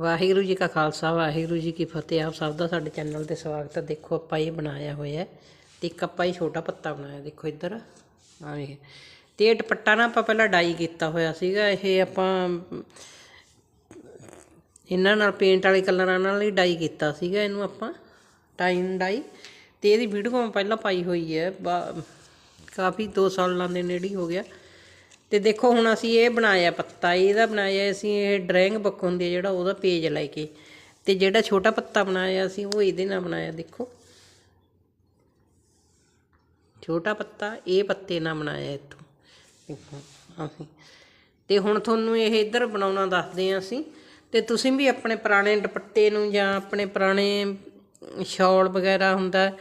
ਵਾਹਿਗੁਰੂ ਜੀ ਕਾ ਖਾਲਸਾ, ਵਾਹਿਗੁਰੂ ਜੀ ਕੀ ਫਤਿਹ। ਆਪ ਸਭ ਦਾ ਸਾਡੇ ਚੈਨਲ ਤੇ ਸਵਾਗਤ ਹੈ। ਦੇਖੋ, ਆਪਾਂ ਇਹ ਬਣਾਇਆ ਹੋਇਆ ਹੈ ਤੇ ਇੱਕ ਆਪਾਂ ਇਹ ਛੋਟਾ ਪੱਤਾ ਬਣਾਇਆ। ਦੇਖੋ ਇੱਧਰ ਆ ਵੇਖ। ਤੇ ਇਹ ਦੁਪੱਟਾ ਨਾ ਆਪਾਂ ਪਹਿਲਾਂ ਡਾਈ ਕੀਤਾ ਹੋਇਆ ਸੀਗਾ। ਇਹ ਆਪਾਂ, ਇਹਨਾਂ ਨਾਲ, ਪੇਂਟ ਵਾਲੇ ਕਲਰਾਂ ਨਾਲ ਹੀ ਡਾਈ ਕੀਤਾ ਸੀਗਾ ਇਹਨੂੰ ਆਪਾਂ। ਟਾਈਮ ਡਾਈ। ਤੇ ਇਹਦੀ ਵੀਡੀਓ ਮੈਂ ਪਹਿਲਾਂ ਪਾਈ ਹੋਈ ਹੈ। ਬਾ- ਕਾਫੀ 2 ਸਾਲਾਂ ਦੇ ਨੇੜੇ ਹੋ ਗਿਆ। ਤੇ ਦੇਖੋ ਹੁਣ ਅਸੀਂ ਇਹ ਬਣਾਇਆ ਪੱਤਾ, ਇਹਦਾ ਬਣਾਇਆ ਅਸੀਂ ਇਹ ਡਰਾਇੰਗ ਬੁੱਕ ਹੁੰਦੀ ਹੈ ਜਿਹੜਾ ਉਹਦਾ ਪੇਜ ਲੈ ਕੇ। ਤੇ ਜਿਹੜਾ ਛੋਟਾ ਪੱਤਾ ਬਣਾਇਆ ਅਸੀਂ ਉਹ ਇਹਦੇ ਨਾਲ ਬਣਾਇਆ, ਦੇਖੋ। ਛੋਟਾ ਪੱਤਾ, ਇਹ ਪੱਤੇ ਨਾਲ ਬਣਾਇਆ ਇੱਥੋਂ। ਦੇਖੋ ਅਸੀਂ। ਤੇ ਹੁਣ ਤੁਹਾਨੂੰ ਇਹ ਇੱਧਰ ਬਣਾਉਣਾ ਦੱਸਦੇ ਹਾਂ ਅਸੀਂ। ਤੇ ਤੁਸੀਂ ਵੀ ਆਪਣੇ ਪੁਰਾਣੇ ਦੁਪੱਟੇ ਨੂੰ ਜਾਂ ਆਪਣੇ ਪੁਰਾਣੇ ਸ਼ਾਲ ਵਗੈਰਾ ਹੁੰਦਾ,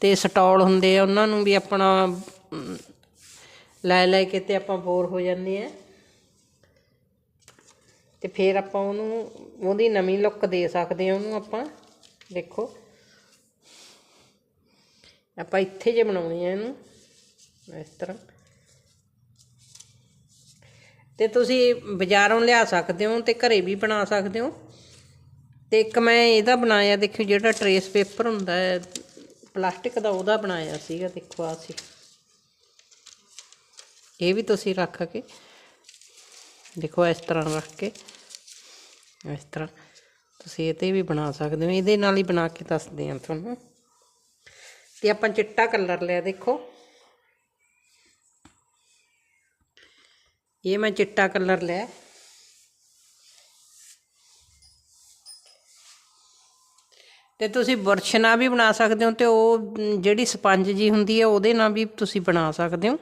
ਤੇ ਸਟਾਲ ਹੁੰਦੇ ਆ, ਉਹਨਾਂ ਨੂੰ ਵੀ ਆਪਣਾ ਲੈ ਲੈ ਕੇ ਤੇ ਆਪਾਂ ਬੋਰ ਹੋ ਜਾਂਦੇ ਆ। ਤੇ ਫਿਰ ਆਪਾਂ ਉਹਨੂੰ, ਉਹਦੀ ਨਵੀਂ ਲੁੱਕ ਦੇ ਸਕਦੇ ਆ ਉਹਨੂੰ ਆਪਾਂ। ਦੇਖੋ। ਆਪਾਂ ਇੱਥੇ ਜੇ ਬਣਾਉਣੇ ਆ ਇਹਨੂੰ, ਇਸ ਤਰ੍ਹਾਂ। ਤੇ ਤੁਸੀਂ ਬਾਜ਼ਾਰੋਂ ਲਿਆ ਸਕਦੇ ਹੋ ਤੇ ਘਰੇ ਵੀ ਬਣਾ ਸਕਦੇ ਹੋ। ਤੇ ਇੱਕ ਮੈਂ ਇਹਦਾ ਬਣਾਇਆ, ਦੇਖਿਓ ਜਿਹੜਾ ਟਰੇਸ ਪੇਪਰ ਹੁੰਦਾ ਹੈ, ਪਲਾਸਟਿਕ ਦਾ ਉਹਦਾ ਬਣਾਇਆ ਸੀਗਾ, ਦੇਖੋ ਆ ਸੀ। ਇਹ ਵੀ ਤੁਸੀਂ ਰੱਖ ਕੇ, ਦੇਖੋ ਇਸ ਤਰ੍ਹਾਂ ਰੱਖ ਕੇ, ਇਸ ਤਰ੍ਹਾਂ ਤੁਸੀਂ ਇਹ ਤੇ ਵੀ ਬਣਾ ਸਕਦੇ ਹੋ। ਇਹਦੇ ਨਾਲ ਹੀ ਬਣਾ ਕੇ ਦੱਸਦੇ ਹਾਂ ਤੁਹਾਨੂੰ। ਤੇ ਆਪਾਂ ਚਿੱਟਾ ਕਲਰ ਲਿਆ, ਦੇਖੋ। ਇਹ ਮੈਂ ਚਿੱਟਾ ਕਲਰ ਲਿਆ। ਤੇ ਤੁਸੀਂ ਬੁਰਸ਼ ਨਾਲ ਵੀ ਬਣਾ ਸਕਦੇ ਹੋ ਤੇ ਉਹ ਜਿਹੜੀ ਸਪੰਜ ਜੀ ਹੁੰਦੀ ਹੈ, ਉਹਦੇ ਨਾਲ ਵੀ ਤੁਸੀਂ ਬਣਾ ਸਕਦੇ ਹੋ।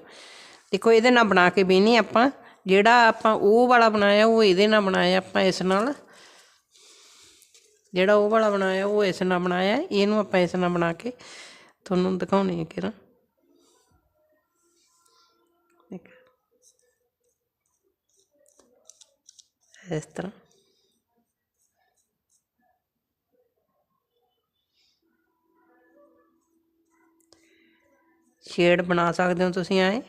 ਦੇਖੋ, ਇਹਦੇ ਨਾਲ ਬਣਾ ਕੇ ਵੀ ਨਹੀਂ ਆਪਾਂ। ਜਿਹੜਾ ਆਪਾਂ ਉਹ ਵਾਲਾ ਬਣਾਇਆ, ਉਹ ਇਹਦੇ ਨਾਲ ਬਣਾਇਆ ਆਪਾਂ ਇਸ ਨਾਲ। ਜਿਹੜਾ ਉਹ ਵਾਲਾ ਬਣਾਇਆ, ਉਹ ਇਸ ਨਾਲ ਬਣਾਇਆ। ਇਹਨੂੰ ਆਪਾਂ ਇਸ ਨਾਲ ਬਣਾ ਕੇ ਤੁਹਾਨੂੰ ਦਿਖਾਉਣੀ ਹੈ ਕਿਰਾਂ ਇਸ ਤਰ੍ਹਾਂ। ਸ਼ੇਡ ਬਣਾ ਸਕਦੇ ਹੋ ਤੁਸੀਂ ਐਂ।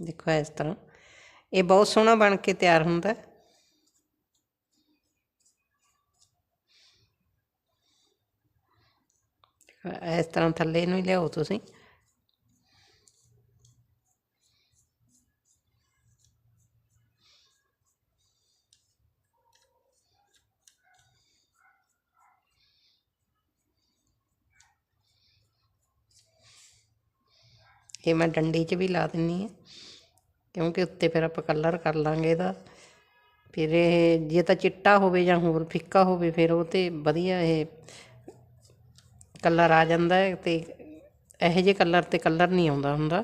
ਦੇਖੋ, ਇਸ ਤਰ੍ਹਾਂ। ਇਹ ਬਹੁਤ ਸੋਹਣਾ ਬਣ ਕੇ ਤਿਆਰ ਹੁੰਦਾ। ਹੈ। ਇਸ ਤਰ੍ਹਾਂ ਥੱਲੇ ਨੂੰ ਹੀ ਲਿਆਓ ਤੁਸੀਂ। ਇਹ ਮੈਂ ਡੰਡੀ 'ਚ ਵੀ ਲਾ ਦਿੰਨੀ ਆ। ਕਿਉਂਕਿ ਉੱਤੇ ਫਿਰ ਆਪਾਂ ਕਲਰ ਕਰ ਲਾਂਗੇ ਇਹਦਾ। ਫਿਰ ਇਹ ਜੇ ਤਾਂ ਚਿੱਟਾ ਹੋਵੇ ਜਾਂ ਹੋਰ ਫਿੱਕਾ ਹੋਵੇ ਫਿਰ ਉਹ ਤੇ ਵਧੀਆ ਇਹ ਕਲਰ ਆ ਜਾਂਦਾ ਹੈ ਤੇ ਇਹੋ ਜਿਹੇ ਕਲਰ ਤੇ ਕਲਰ ਨਹੀਂ ਆਉਂਦਾ ਹੁੰਦਾ।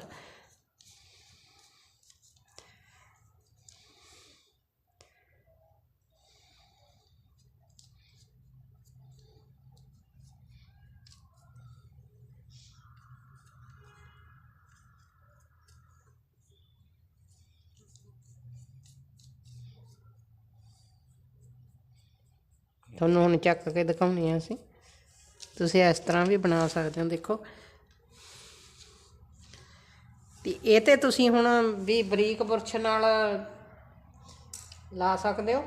ਤੁਹਾਨੂੰ ਹੁਣ ਚੱਕ ਕੇ ਦਿਖਾਉਣੀ ਆ ਅਸੀਂ। ਤੁਸੀਂ ਇਸ ਤਰ੍ਹਾਂ ਵੀ ਬਣਾ ਸਕਦੇ ਹੋ, ਦੇਖੋ। ਤੇ ਇਹ ਤੇ ਤੁਸੀਂ ਹੁਣ ਵੀ ਬਰੀਕ ਬੁਰਸ਼ ਨਾਲ ਲਾ ਸਕਦੇ ਹੋ।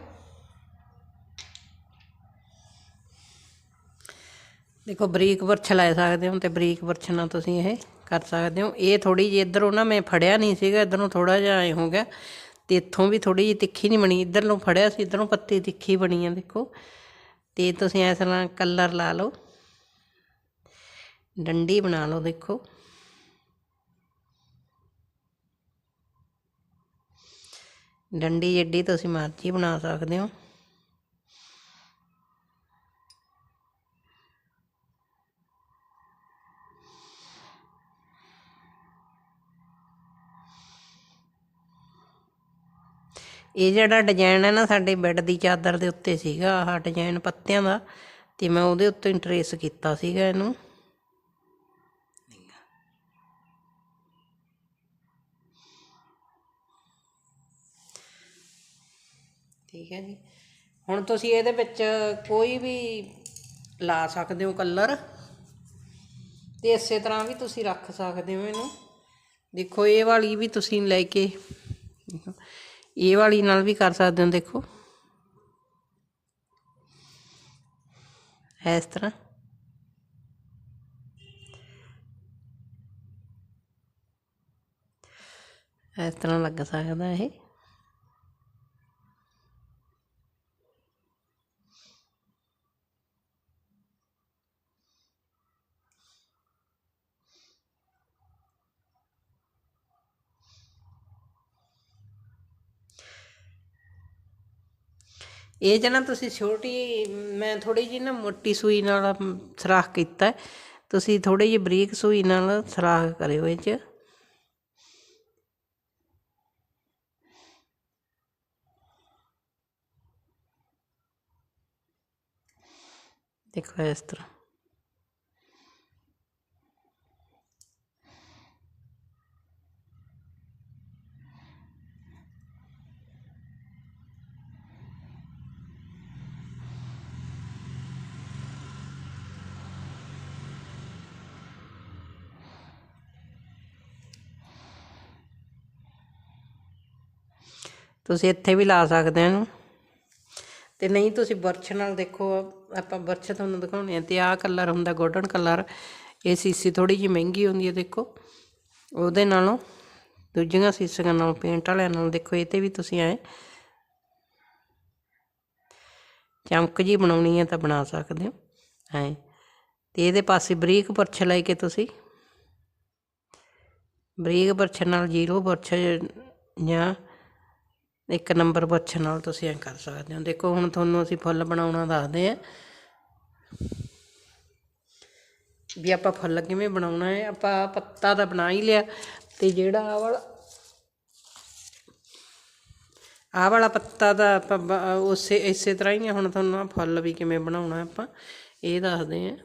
ਦੇਖੋ, ਬਰੀਕ ਬੁਰਸ਼ ਲੈ ਸਕਦੇ ਹੋ ਤੇ ਬਰੀਕ ਬੁਰਸ਼ ਨਾਲ ਤੁਸੀਂ ਇਹ ਕਰ ਸਕਦੇ ਹੋ। ਇਹ ਥੋੜੀ ਜਿਹੀ ਇੱਧਰੋਂ ਨਾ ਮੈਂ ਫੜਿਆ ਨਹੀਂ ਸੀਗਾ, ਇੱਧਰੋਂ ਥੋੜਾ ਜਿਹਾ ਐ ਹੋ ਗਿਆ। ਤੇ ਇੱਥੋਂ ਵੀ ਥੋੜੀ ਜਿਹੀ ਤਿੱਖੀ ਨਹੀਂ ਬਣੀ। ਇੱਧਰ ਨੂੰ ਫੜਿਆ ਸੀ, ਇੱਧਰੋਂ ਪੱਤੀ ਤਿੱਖੀ ਬਣੀ ਆ, ਦੇਖੋ। ਤੇ ਤੁਸੀਂ ਇਸ ਤਰ੍ਹਾਂ ਕਲਰ ਲਾ ਲਓ। ਡੰਡੀ ਬਣਾ ਲਓ ਦੇਖੋ। ਡੰਡੀ ਜਿੱਡੀ ਤੁਸੀਂ ਮਰਜ਼ੀ ਬਣਾ ਸਕਦੇ ਹੋ। ਇਹ ਜਿਹੜਾ ਡਿਜ਼ਾਈਨ ਹੈ ਨਾ ਸਾਡੇ ਬੈੱਡ ਦੀ ਚਾਦਰ ਦੇ ਉੱਤੇ ਸੀਗਾ, ਆਹ ਡਿਜ਼ਾਈਨ ਪੱਤਿਆਂ ਦਾ, ਤੇ ਮੈਂ ਉਹਦੇ ਉੱਤੇ ਟਰੇਸ ਕੀਤਾ ਸੀਗਾ ਇਹਨੂੰ। ਠੀਕ ਹੈ ਜੀ। ਹੁਣ ਤੁਸੀਂ ਇਹਦੇ ਵਿੱਚ ਕੋਈ ਵੀ ਲਾ ਸਕਦੇ ਹੋ ਕਲਰ ਤੇ ਇਸੇ ਤਰ੍ਹਾਂ ਵੀ ਤੁਸੀਂ ਰੱਖ ਸਕਦੇ ਹੋ ਇਹਨੂੰ। ਦੇਖੋ, ਇਹ ਵਾਲੀ ਵੀ ਤੁਸੀਂ ਲੈ ਕੇ ਇਹ ਵਾਲੀ ਨਾਲ ਵੀ ਕਰ ਸਕਦੇ ਹੋ, ਦੇਖੋ। ਇਸ ਤਰ੍ਹਾਂ। ਇਸ ਤਰ੍ਹਾਂ ਲੱਗ ਸਕਦਾ ਇਹ। ਇਹ ਜਨਾ ਤੁਸੀਂ ਛੋਟੀ ਮੈਂ ਥੋੜੀ ਜੀ ਨਾ ਮੋਟੀ ਸੂਈ ਨਾਲ ਮ, ਸਰਾਖ ਕੀਤਾ ਤੁਸੀਂ ਥੋੜੀ ਜਿਹੀ ਬਰੀਕ ਸੂਈ ਨਾਲ ਸਰਾਖ ਕਰਿਓ ਇਹ ਚ। ਦੇਖੋ ਇਸ ਤਰ੍ਹਾਂ। ਤੁਸੀਂ ਇੱਥੇ ਵੀ ਲਾ ਸਕਦੇ ਹੋ ਇਹਨੂੰ। ਤੇ ਨਹੀਂ, ਤੁਸੀਂ ਬਰਛ ਨਾਲ ਦੇਖੋ, ਆਪਾਂ ਬਰਛ ਤੁਹਾਨੂੰ ਦਿਖਾਉਣੇ ਆ ਤੇ ਆਹ ਕਲਰ ਹੁੰਦਾ ਗੋਲਡਨ ਕਲਰ ਇਹ ਸੀਸੀ ਥੋੜੀ ਜਿਹੀ ਮਹਿੰਗੀ ਹੁੰਦੀ ਹੈ, ਦੇਖੋ। ਉਹਦੇ ਨਾਲੋਂ, ਦੂਜੀਆਂ ਸੀਸੀਆਂ ਨਾਲੋਂ ਪੇਂਟ ਵਾਲਿਆਂ ਨਾਲ ਦੇਖੋ, ਇਹ ਤੇ ਵੀ ਤੁਸੀਂ ਐ ਚਮਕ ਜੀ ਬਣਾਉਣੀ ਹੈ ਤਾਂ ਬਣਾ ਸਕਦੇ ਹੋ, ਐ। ਤੇ ਇਹਦੇ ਪਾਸੇ ਬਰੀਕ ਬਰਛ ਲੈ ਕੇ ਤੁਸੀਂ? ਬਰੀਕ ਬਰਛ ਨਾਲ ਜ਼ੀਰੋ ਬਰਛ ਜਾਂ ਇੱਕ ਨੰਬਰ ਪੁੱਛਣ ਨਾਲ ਤੁਸੀਂ ਐ ਕਰ ਸਕਦੇ ਹੋ। ਦੇਖੋ ਹੁਣ ਤੁਹਾਨੂੰ ਅਸੀਂ ਫੁੱਲ ਬਣਾਉਣਾ ਦੱਸਦੇ ਆ ਵੀ ਆਪਾਂ ਫੁੱਲ ਕਿਵੇਂ ਬਣਾਉਣਾ ਹੈ? ਆਪਾਂ ਆਹ ਪੱਤਾ ਤਾਂ ਬਣਾ ਹੀ ਲਿਆ ਤੇ ਜਿਹੜਾ ਆਹ ਵਾਲਾ ਆਹ ਵਾਲਾ ਪੱਤਾ ਦਾ ਆਪਾਂ ਬ- ਉਸੇ ਇਸੇ ਤਰ੍ਹਾਂ ਹੀ ਆ, ਹੁਣ ਤੁਹਾਨੂੰ ਆਹ ਫੁੱਲ ਵੀ ਕਿਵੇਂ ਬਣਾਉਣਾ ਆਪਾਂ ਇਹ ਦੱਸਦੇ ਆ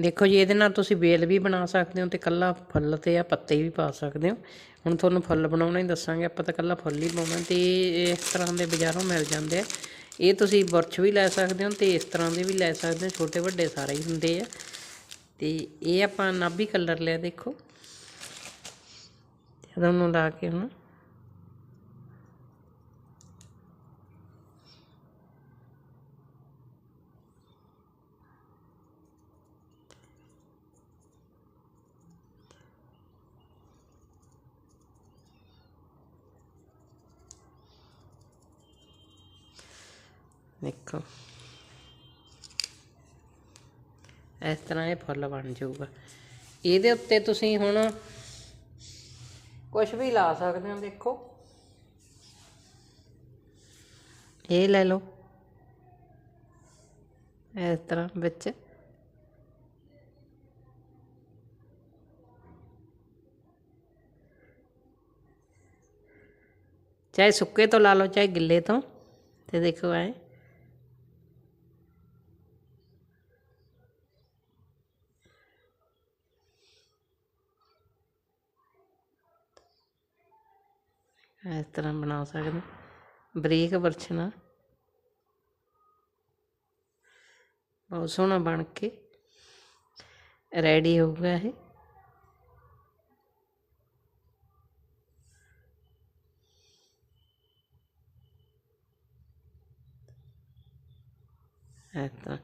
ਦੇਖੋ ਜੀ, ਇਹਦੇ ਨਾਲ ਤੁਸੀਂ ਬੇਲ ਵੀ ਬਣਾ ਸਕਦੇ ਹੋ ਤੇ ਕੱਲਾ ਫੁੱਲ ਤੇ ਆ ਪੱਤੇ ਵੀ ਪਾ ਸਕਦੇ ਹੋ। ਹੁਣ ਤੁਹਾਨੂੰ ਫੁੱਲ ਬਣਾਉਣਾ ਹੀ ਦੱਸਾਂਗੇ, ਆਪਾਂ ਤਾਂ ਕੱਲਾ ਫੁੱਲ ਹੀ ਪਾਉਣਾ ਤੇ ਇਸ ਤਰ੍ਹਾਂ ਦੇ ਬਾਜ਼ਾਰੋਂ ਮਿਲ ਜਾਂਦੇ ਆ। ਇਹ ਤੁਸੀਂ ਬੁਰਸ਼ ਵੀ ਲੈ ਸਕਦੇ ਹੋ ਤੇ ਇਸ ਤਰ੍ਹਾਂ ਦੇ ਵੀ ਲੈ ਸਕਦੇ ਹੋ, ਛੋਟੇ ਵੱਡੇ ਸਾਰੇ ਹੀ ਹੁੰਦੇ ਆ। ਤੇ ਇਹ ਆਪਾਂ ਨਾਭੀ ਕਲਰ ਲਿਆ ਦੇਖੋ। ਜਦੋਂ ਨੂੰ ਲਾ ਕੇ ਹੁਣ ਦੇਖੋ ਇਸ ਤਰ੍ਹਾਂ ਇਹ ਫੁੱਲ ਬਣ ਜਾਊਗਾ ਇਹਦੇ ਉੱਤੇ ਤੁਸੀਂ ਹੁਣ ਕੁਝ ਵੀ ਲਾ ਸਕਦੇ ਹੋ ਦੇਖੋ ਇਹ ਲੈ ਲਓ ਇਸ ਤਰ੍ਹਾਂ ਵਿੱਚ ਚਾਹੇ ਸੁੱਕੇ ਤੋਂ ਲਾ ਲਓ ਚਾਹੇ ਗਿੱਲੇ ਤੋਂ ਤੇ ਦੇਖੋ ਐ ਇਸ ਤਰ੍ਹਾਂ ਬਣਾ ਸਕਦੇ। ਹੋ। ਬਰੀਕ ਬਰਛਣਾ ਬਹੁਤ ਸੋਹਣਾ ਬਣ ਕੇ। ਰੈਡੀ ਹੋਊਗਾ ਇਹ। ਇਸ ਤਰ੍ਹਾਂ।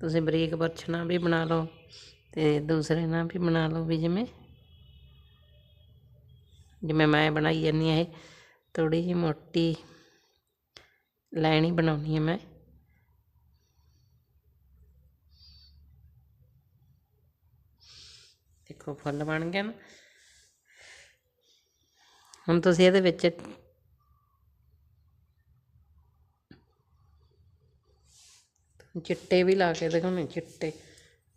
ਤੁਸੀਂ ਬਰੀਕ ਬਰਛਣਾ ਵੀ ਬਣਾ ਲਓ। ਤੇ ਦੂਸਰੇ ਨਾਲ ਵੀ ਬਣਾ ਲਓ ਵੀ ਜਿਵੇਂ। ਜਿਵੇਂ ਮੈਂ ਬਣਾਈ ਜਾਂਦੀ ਹਾਂ ਇਹ ਥੋੜੀ ਜਿਹੀ ਮੋਟੀ ਲਾਈਨ ਹੀ ਬਣਾਉਣੀ ਹੈ ਮੈਂ। ਦੇਖੋ ਫੁੱਲ ਬਣ ਗਿਆ ਨਾ। ਹੁਣ ਤੁਸੀਂ ਇਹਦੇ ਵਿੱਚ ਚਿੱਟੇ ਵੀ ਲਾ ਕੇ ਦਿਖਾਉਣੇ, ਚਿੱਟੇ।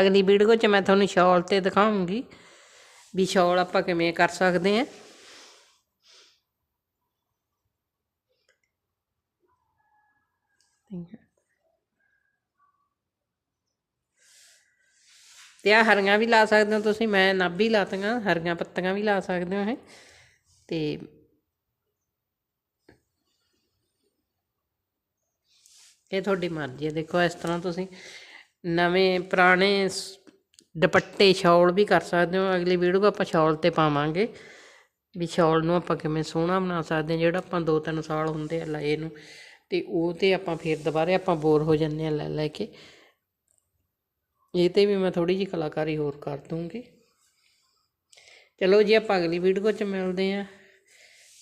ਅਗਲੀ ਵੀਡੀਓ 'ਚ ਮੈਂ ਤੁਹਾਨੂੰ ਸ਼ਾਲ ਤੇ ਦਿਖਾਉਂਗੀ ਵੀ ਸ਼ਾਲ ਆਪਾਂ ਕਿਵੇਂ ਕਰ ਸਕਦੇ ਹਾਂ। ਠੀਕ ਹੈ ਤੇ ਆ ਹਰੀਆਂ ਵੀ ਲਾ ਸਕਦੇ ਹੋ ਤੁਸੀਂ, ਮੈਂ ਨਾਭੀ ਲਾਤੀਆਂ, ਹਰੀਆਂ ਪੱਤੀਆਂ ਵੀ ਲਾ ਸਕਦੇ ਹੋ ਇਹ। ਤੇ ਇਹ ਤੁਹਾਡੀ ਮਰਜ਼ੀ ਹੈ, ਦੇਖੋ ਇਸ ਤਰ੍ਹਾਂ ਤੁਸੀਂ ਨਵੇਂ ਪੁਰਾਣੇ ਦੁਪੱਟੇ ਸ਼ਾਲ ਵੀ ਕਰ ਸਕਦੇ ਹੋ। ਅਗਲੀ ਵੀਡੀਓ ਆਪਾਂ ਸ਼ਾਲ ਤੇ ਪਾਵਾਂਗੇ। ਵੀ ਸ਼ਾਲ ਨੂੰ ਆਪਾਂ ਕਿਵੇਂ ਸੋਹਣਾ ਬਣਾ ਸਕਦੇ ਹਾਂ, ਜਿਹੜਾ ਆਪਾਂ ਦੋ ਤਿੰਨ ਸਾਲ ਹੁੰਦੇ ਆ ਲਏ ਨੂੰ। ਤੇ ਉਹ ਤੇ ਆਪਾਂ ਫਿਰ ਦੁਬਾਰੇ ਆਪਾਂ ਬੋਰ ਹੋ ਜੰਨੇ ਆ ਲੈ ਲੈ ਕੇ। ਇਹ ਤੇ ਵੀ ਮੈਂ ਥੋੜੀ ਜਿਹੀ ਕਲਾਕਾਰੀ ਹੋਰ ਕਰ ਦੂੰਗੀ। ਚਲੋ ਜੀ, ਆਪਾਂ ਅਗਲੀ ਵੀਡੀਓ 'ਚ ਮਿਲਦੇ ਆਂ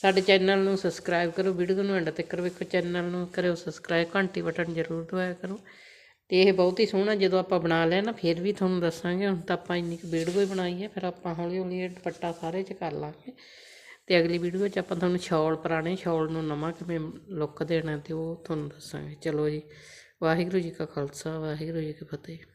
ਸਾਡੇ ਚੈਨਲ ਨੂੰ ਸਬਸਕ੍ਰਾਈਬ ਕਰੋ। ਵੀਡੀਓ ਨੂੰ ਐਂਡ ਤੱਕ ਵੇਖੋ। ਚੈਨਲ ਨੂੰ ਕਰਿਓ ਸਬਸਕ੍ਰਾਈਬ ਘੰਟੀ ਬਟਨ ਜ਼ਰੂਰ ਦਬਾਇਆ ਕਰੋ। ਇਹ ਬਹੁਤ ਹੀ ਸੋਹਣਾ, ਜਦੋਂ ਆਪਾਂ ਬਣਾ ਲਿਆ ਨਾ, ਫਿਰ ਵੀ ਤੁਹਾਨੂੰ ਦੱਸਾਂਗੇ, ਹੁਣ ਤਾਂ ਆਪਾਂ ਇੰਨੀ ਕੁ ਵੀਡੀਓ ਹੀ ਬਣਾਈ ਹੈ, ਫਿਰ ਆਪਾਂ ਹੌਲੀ ਹੌਲੀ ਇਹ ਦੁਪੱਟਾ ਸਾਰੇ 'ਚ ਕਰ ਲਾਂਗੇ। ਤੇ ਅਗਲੀ ਵੀਡੀਓ 'ਚ ਆਪਾਂ ਤੁਹਾਨੂੰ ਸ਼ਾਲ, ਪੁਰਾਣੇ ਸ਼ਾਲ ਨੂੰ ਨਵਾਂ ਕਿਵੇਂ ਲੁੱਕ ਦੇਣਾ ਤੇ ਉਹ ਤੁਹਾਨੂੰ ਦੱਸਾਂਗੇ। ਚਲੋ ਜੀ, ਵਾਹਿਗੁਰੂ ਜੀ ਕਾ ਖਾਲਸਾ, ਵਾਹਿਗੁਰੂ ਜੀ ਕੀ ਫਤਿਹ।